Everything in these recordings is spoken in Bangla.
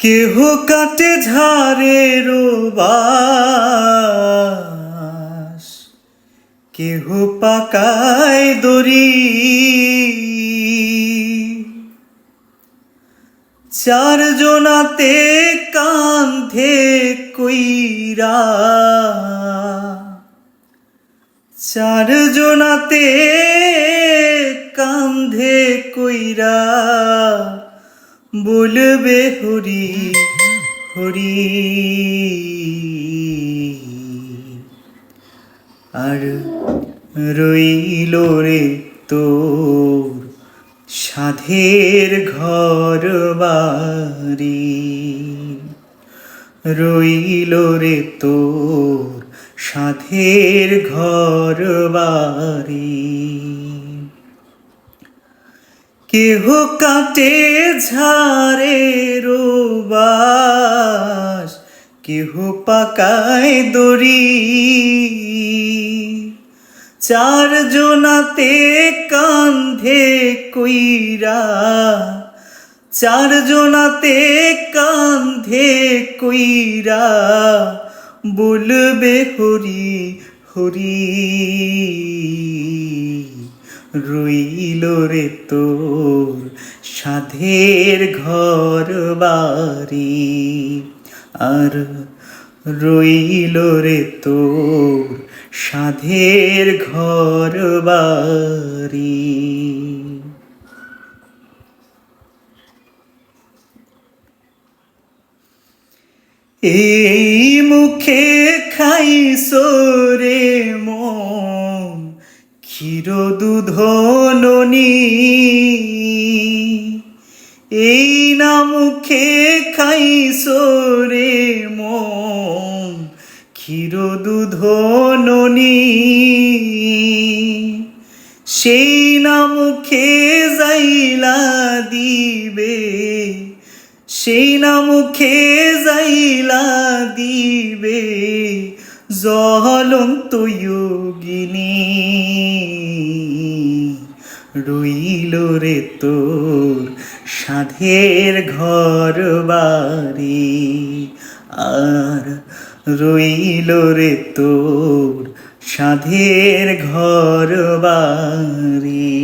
কেহ কাটে ঝাড়ের বাস, কেহ পাকায় দড়ি। চার জনাতে কান্ধে কইরা চার জনাতে কান্ধে কইরা বলবে হরি হরি। আর রইল রে তোর সাধের ঘর বাড়ি। রইল রে তোর সাধের ঘর বাড়ি। কেহ কাটে ঝাড়ে বাস কেহ পাকায় দড়ি। চার জনাতে কান্ধে কইরা চার জনাতে কান্ধে কইরা বলবে হরি হরি। রইল রে তোর সাধের ঘর বাড়ি। আর রইল রে তোর সাধের ঘর বাড়ি। এই মুখে খাই সোরে মন ক্ষীর দুধ এই না মুখে খাই সোরে মন সেই না মুখে যাইলা দিবে, সেই না মুখে যাইলা দিবে। জলন্ত যোগিনী রইল রে তোর সাধের ঘর বাড়ি। আর রইল রে তোর সাধের ঘর বাড়ি।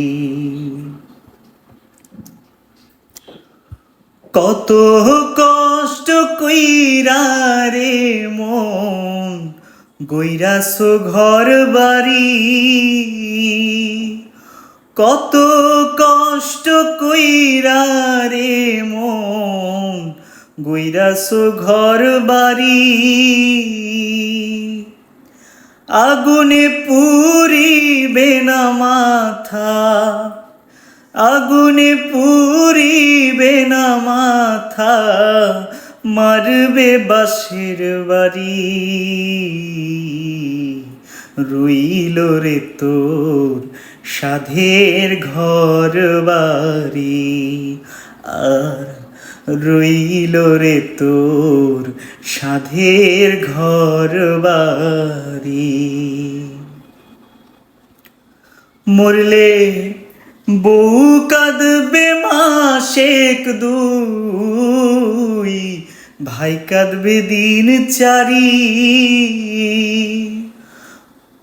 কত কষ্ট কইরা রে মন গইরাস ঘর বাড়ি কত কষ্ট কইরা রে মন গইরাস ঘর বাড়ি আগুনে পুরিবে না মাথা, আগুনে পুরিবে না মাথা মারবে বাসের বাড়ি। রইল রে তোর সাধের ঘর বাড়ি। আর রইল রে তোর সাধের ঘর বাড়ি। মরলে বউ কাঁদবে মাসেক দুই, ভাই কাঁদবে দিন চারি।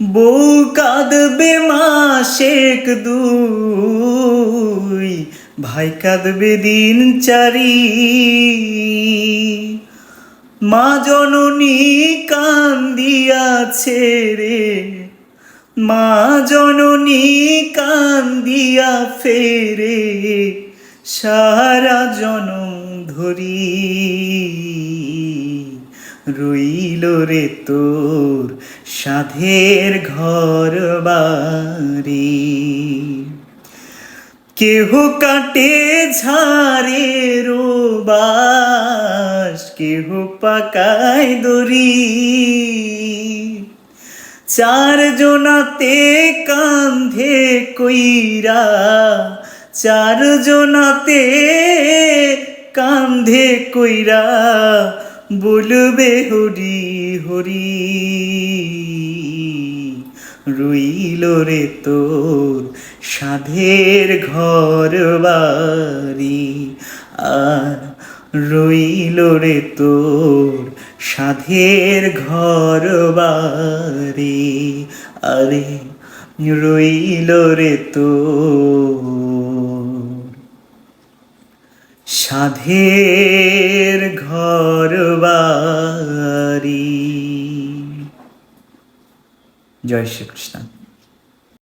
বউ কাঁদবে মাসেক দুই, ভাই কাঁদবে দিন চারি। মা জননী কান্দিয়াছে রে, মা জননী কান্দিয়া ফেরে। সারা জনম ধরি। রইল রে তোর সাধের ঘর বাড়ি। কেহ কাটে ঝাড়ে রোবাস, কেহ পাকায় দড়ি। চার জনাতে কান্ধে কইরা চার জনাতে কান্ধে কইরা বলবে হরি হরি, রইল রে তোর সাধের ঘর বাড়ি, আর রইল রে তোর সাধের ঘর বাড়ি, আরে রইল রে তোর সাধের ঘর বাড়ি জয় শ্রীকৃষ্ণ।